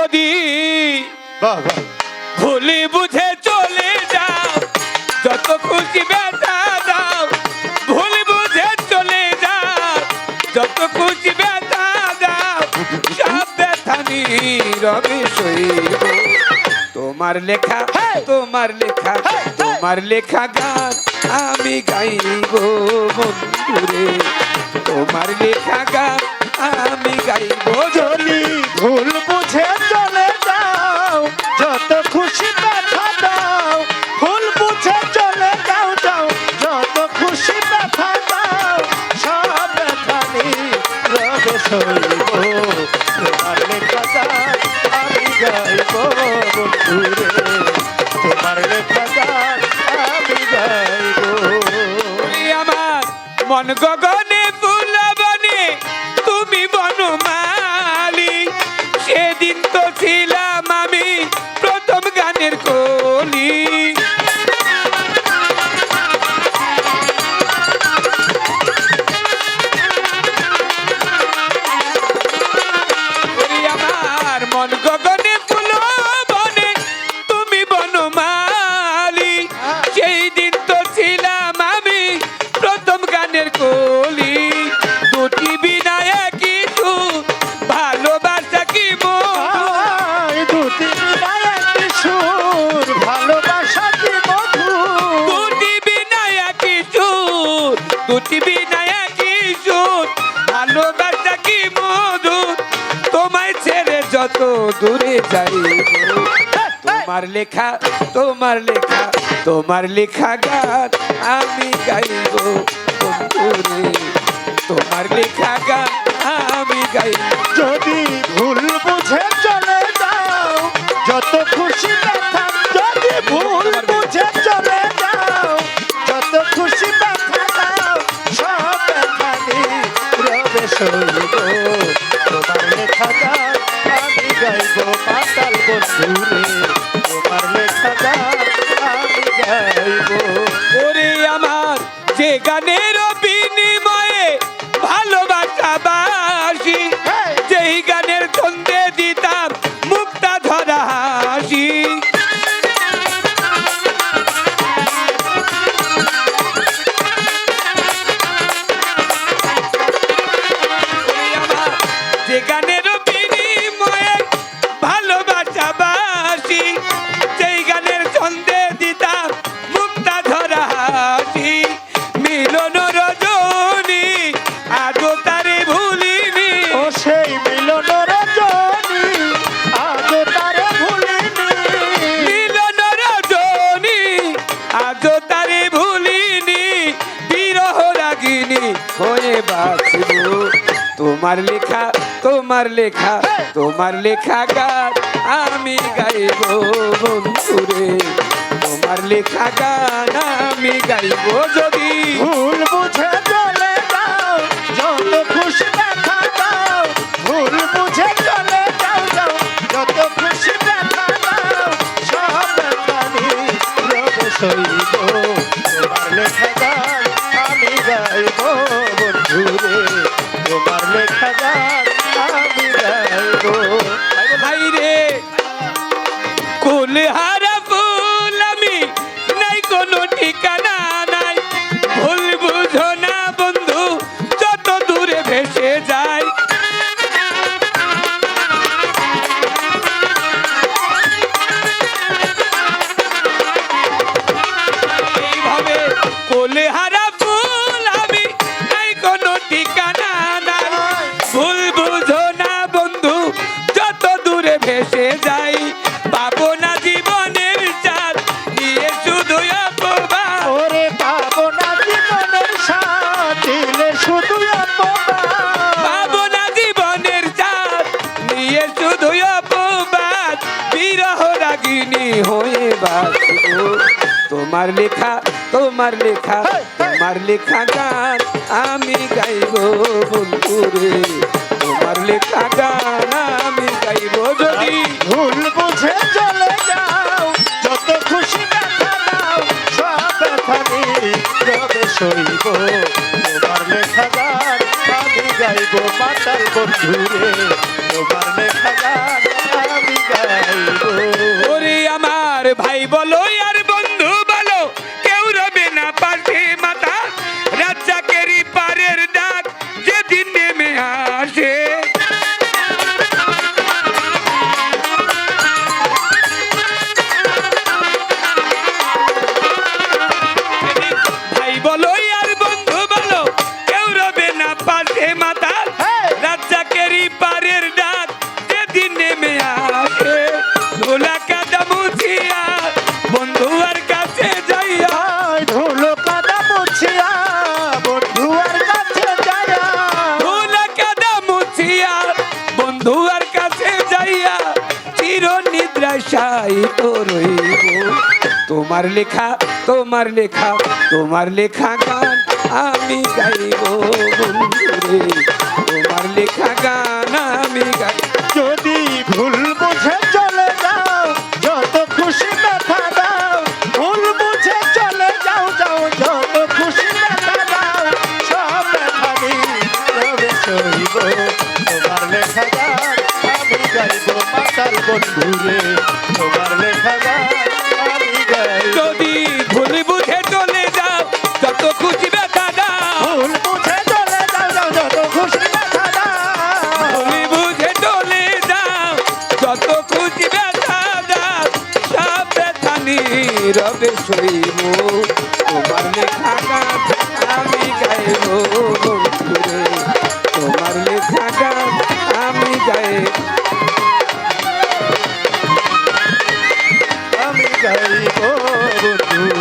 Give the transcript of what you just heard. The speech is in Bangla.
যদি ভুলি বুঝে চলে যাও যত খুশি ব্যথা দাও ভুল বুঝে চলে যাও যত খুশি ব্যথা দাও সব ব্যথা নীরবে সইব। তোমার লেখা তোমার লেখা তোমার লেখা গান আমি গাইব বন্ধুরে। তোমার লেখা গান মন গগনে যত দূরে যাই তোমার লেখা তোমার লেখা তোমার লেখা গান আমি গাইব বন্ধুরে তোমার লেখা গান আমি গাইব যদি ভুল বুঝে চলে যাও যত খুশি যদি ভুল বুঝে চলে যাও যত খুশি ব্যথা দাও সব ব্যথা রবে সইব বন্ধুরে তোমার গান আমার যে গানের আজও তারে ভুলিনি, বিরহ রাগিনী হয়ে বাঁচব। তোমার লেখা তোমার লেখা তোমার লেখা গান আমি গাইব বন্ধুরে। তোমার লেখা গান আমি গাইব যদি ভুল সাথিলে শুধু পাবো না জীবনের চাঁদ নিয়ে শুধু অপবাদ বিরহ রাগিনী হয়ে বাঁচবো তোমার লেখা তোমার লেখা তোমার লেখা গান আমি গাইব বন্ধুরে। তোমার লেখা গান আমি গাইব যদি। ভুল বুঝে চলে যাও যত খুশি ব্যথা দাও সব রবে সইব। আমার ভাই বলো আর দুয়ার কাছে যাইয়া চির নিদ্রায় সাইত রইব। তোমার লেখা তোমার লেখা তোমার লেখা গান আমি গাইব বন্ধুরে। তোমার লেখা গান আমি গাই যদি ভুল বুঝে চলে যাও, যত খুশি ব্যথা দাও। ভুল বুঝে চলে যাও যাও, যত খুশি ব্যথা দাও। সব ব্যথা দিই তবে সইব তোমার লেখা গান বন্ধুরে তোমার লেখা গান যদি ভুল বুঝে চলে যাও যত খুশি ব্যথা দাও। ভুল বুঝে চলে যাও যত খুশি ব্যথা দাও। ভুল বুঝে চলে যাও যত খুশি ব্যথা দাও। সব ব্যথা নীরবে সইব তোমার লেখা গান আমি গাইব বন্ধু